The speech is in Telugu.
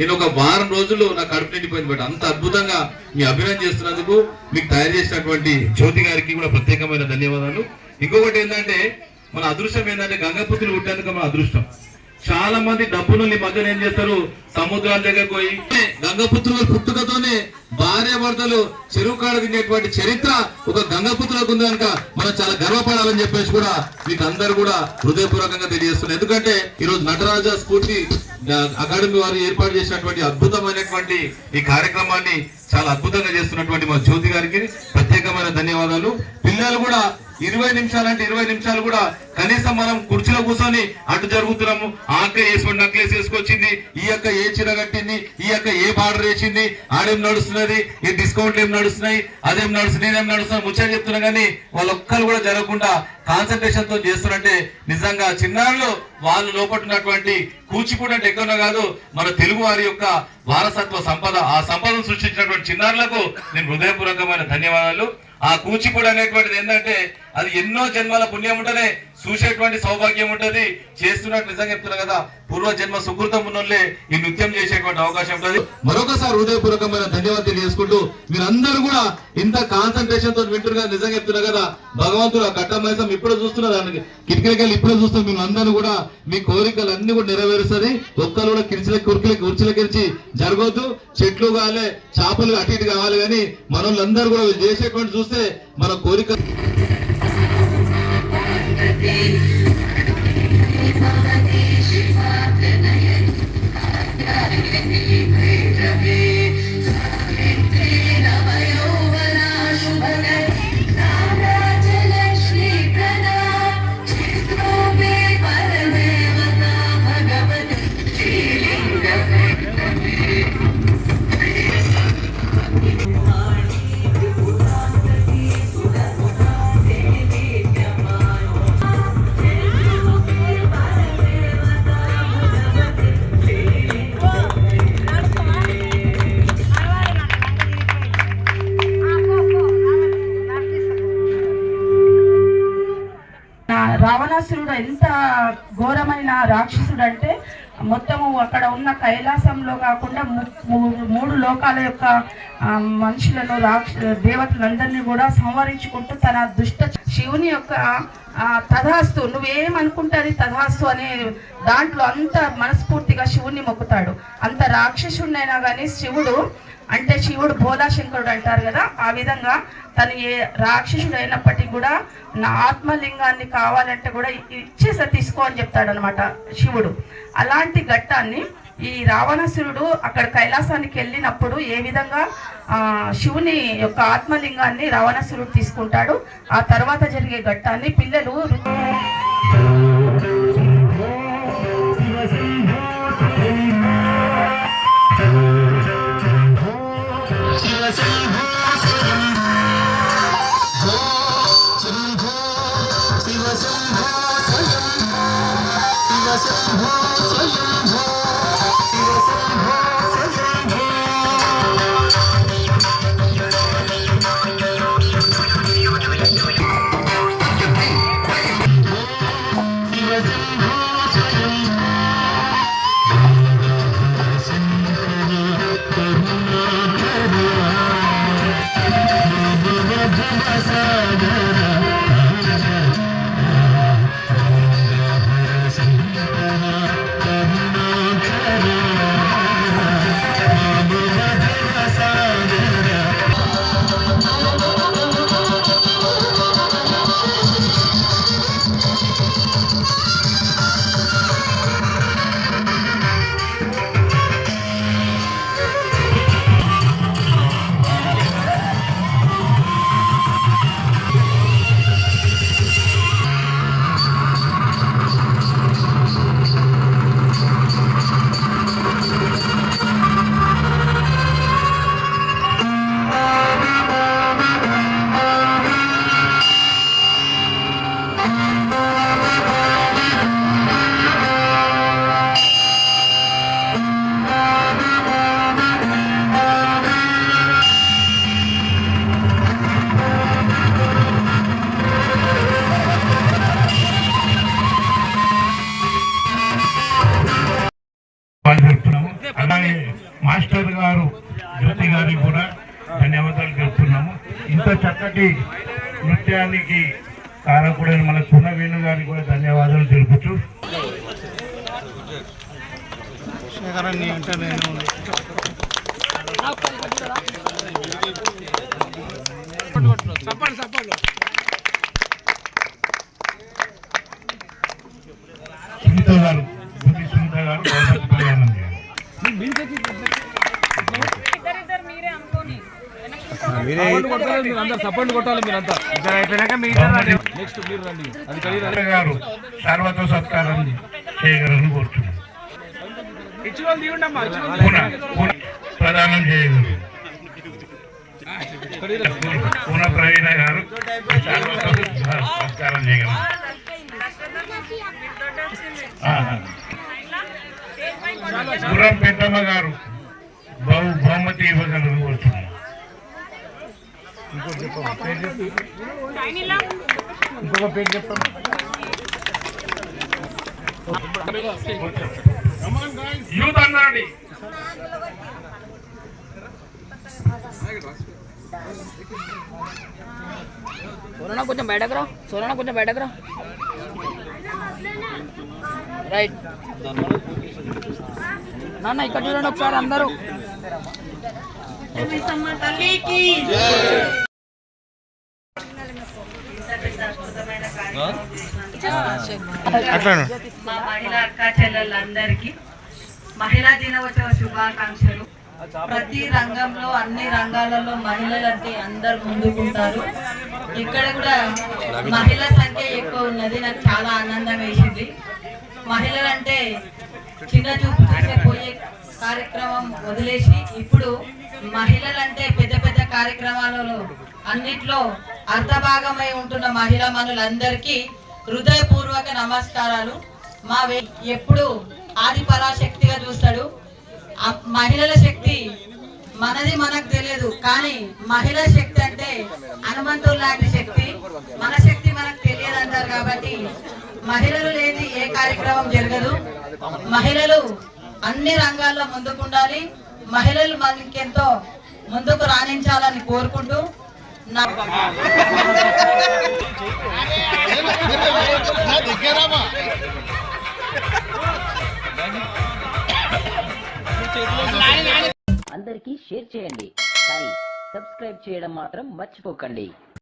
నేను ఒక వారం రోజులు నా కడుపు నిండిపోయింది బట్ అంత అద్భుతంగా మీ అభినయం చేస్తున్నందుకు మీకు తయారు చేసినటువంటి జ్యోతి గారికి కూడా ప్రత్యేకమైన ధన్యవాదాలు. ఇంకొకటి ఏంటంటే మన అదృష్టం ఏంటంటే గంగపుత్రులు పుట్టేందుకు మన అదృష్టం. చాలా మంది డబ్బులు ఈ మధ్యన ఏం చేస్తారు? సముద్రాల దగ్గర పోయి గంగపుత్రుల పుట్టుకతోనే భార్య భర్తలు చెరువు కాడ తినేటువంటి చరిత్ర ఒక గంగపుత్రులకు ఉంది కనుక మనం చాలా గర్వపడాలని చెప్పేసి కూడా మీకు అందరు కూడా హృదయపూర్వకంగా తెలియజేస్తున్నారు ఎందుకంటే ఈరోజు నటరాజ స్ఫూర్తి అకాడమీ వారు ఏర్పాటు చేసినటువంటి అద్భుతమైనటువంటి ఈ కార్యక్రమాన్ని చాలా అద్భుతంగా చేస్తున్నటువంటి మా జ్యోతి గారికి ప్రత్యేకమైన ధన్యవాదాలు. పిల్లలు కూడా ఇరవై నిమిషాలు అంటే ఇరవై నిమిషాలు కూడా కనీసం మనం కుర్చీలో కూర్చొని అటు జరుగుతున్నాము ఆకలి వేసుకొని నక్లెస్ వేసుకొచ్చింది ఈ యొక్క ఏ చీర కట్టింది ఈ యొక్క ఏ బార్డర్ వేసింది ఆడేం నడుస్తున్నది ఈ డిస్కౌంట్ ఏం నడుస్తున్నాయి అదేం నడుస్తుంది నేనేం నడుస్తున్నా ముచ్చట చెప్తున్నా కానీ వాళ్ళ ఒక్కరు కూడా జరగకుండా కాన్సన్ట్రేషన్తో చేస్తున్నట్టే నిజంగా చిన్నారులు వాళ్ళు లోపట్టున్నటువంటి కూచిపూడి అంటే ఎక్కడో కాదు మన తెలుగు వారి యొక్క వారసత్వ సంపద ఆ సంపదను సృష్టించినటువంటి చిన్నారులకు నేను హృదయపూర్వకమైన ధన్యవాదాలు. ఆ కూచిపూడి అనేటువంటిది ఏంటంటే అది ఎన్నో జన్మల పుణ్యం ఉంటేనే చూసేటువంటి సౌభాగ్యం ఉంటుంది. చేస్తున్నట్టు నిజంగా చెప్తున్నా కదా పూర్వ జన్మ సుకృతం ఉన్నోళ్ళే ఈ నృత్యం చేసేటువంటి అవకాశం ఉంటుంది. మరొకసారి హృదయపూర్వకమైన ధన్యవాదాలు తెలియజేసుకుంటూ మీరందరూ కూడా ఇంత కాన్సన్ట్రేషన్తో వింటున్నారు నిజంగా చెప్తున్నా కదా భగవంతుడు ఆ కట్ట మైసం ఇప్పుడు చూస్తున్నారు దానికి కిటికీలకెళ్ళి ఇప్పుడు చూస్తున్నారు మేము అందరూ కూడా మీ కోరికలు అన్ని కూడా నెరవేరుస్తుంది ఒక్కరు కూడా కిరిచిల కుర్కిల కుర్చీల కిరిచి జరగొద్దు. చెట్లు కావాలి చేపలు అటు ఇటు కావాలి కానీ మనోళ్ళందరూ కూడా చేసేటువంటి చూస్తే మన కోరిక నా- ఎంత ఘోరమైన రాక్షసుడు అంటే మొత్తము అక్కడ ఉన్న కైలాసంలో కాకుండా ము- మూడు లోకాల యొక్క మనుషులను రాక్ష దేవతలందరినీ కూడా సంహరించుకుంటూ తన దుష్ట శివుని యొక్క తథాస్తు నువ్వేమనుకుంటే అది తథాస్తు అనే దాంట్లో అంత మనస్ఫూర్తిగా శివుణ్ణి మొక్కుతాడు. అంత రాక్షసుడినైనా కానీ శివుడు అంటే శివుడు భోలాశంకరుడు అంటారు కదా ఆ విధంగా తను ఏ రాక్షసుడు అయినప్పటికీ కూడా నా ఆత్మలింగాన్ని కావాలంటే కూడా ఇచ్చేసా తీసుకో అని చెప్తాడు అనమాట శివుడు. అలాంటి ఘట్టాన్ని ఈ రావణాసురుడు అక్కడ కైలాసానికి వెళ్ళినప్పుడు ఏ విధంగా ఆ, శివుని యొక్క ఆత్మలింగాన్ని రావణాసురుడు తీసుకుంటాడు ఆ తర్వాత జరిగే ఘట్టాన్ని పిల్లలు ಸಾಧ ఇంత చక్కటి నృత్యానికి కారకుడైన మన సున్న వేణు గారికి కూడా ధన్యవాదాలు తెలుపుతూ. సునీత గారు. సపోర్ట్ కొట్టాలి మీరంతా. నెక్స్ట్ మీరు రండి. అది కలిగి సునీత గారు సర్వతో సత్కారం చేయగలరని కోరుతున్నాను. ప్రదానం చేయగలరు. పునః ప్రవీణ గారు సర్వతో సత్కారం చేయగలరు. గుర్రం పెద్దమ్మ గారు బహు బహుమతి ఇవ్వగలరు కోరుతున్నాను. ఇంకొక పేరు యూత్ సోనా కొంచెం బయటకు రా. సోనా కొంచెం బయటకు రా. రైట్. నాన్న ఇక్కడ చూడండి ఒకసారి అందరూ. మా మహిళా అక్క చెల్లెళ్ళందరికీ మహిళా దినోత్సవ శుభాకాంక్షలు. ప్రతి రంగంలో అన్ని రంగాలలో మహిళలు అంటే అందరు ముందుకుంటారు. ఇక్కడ కూడా మహిళల సంఖ్య ఎక్కువ ఉన్నది. నాకు చాలా ఆనందం వేసింది. మహిళలంటే చిన్న చూపు చూసే పోయే కార్యక్రమం వదిలేసి ఇప్పుడు మహిళలంటే పెద్ద పెద్ద కార్యక్రమాలలో అన్నిట్లో అర్ధభాగమై ఉంటున్న మహిళా మనులందరికీ హృదయపూర్వక నమస్కారాలు. మా వే- ఎప్పుడు ఆది పరాశక్తిగా చూస్తాడు. మహిళల శక్తి మనది మనకు తెలియదు కానీ మహిళ శక్తి అంటే హనుమంతుడు లాంటి శక్తి. మన శక్తి మనకు తెలియదు అంటారు కాబట్టి మహిళలు లేని ఏ కార్యక్రమం జరగదు. మహిళలు అన్ని రంగాల్లో ముందుకుండాలి మహిళలు మనకెంతో ముందుకు రాణించాలని కోరుకుంటూ నా అందరికీ షేర్ చేయండి. సబ్స్క్రైబ్ చేయడం మాత్రం మర్చిపోకండి.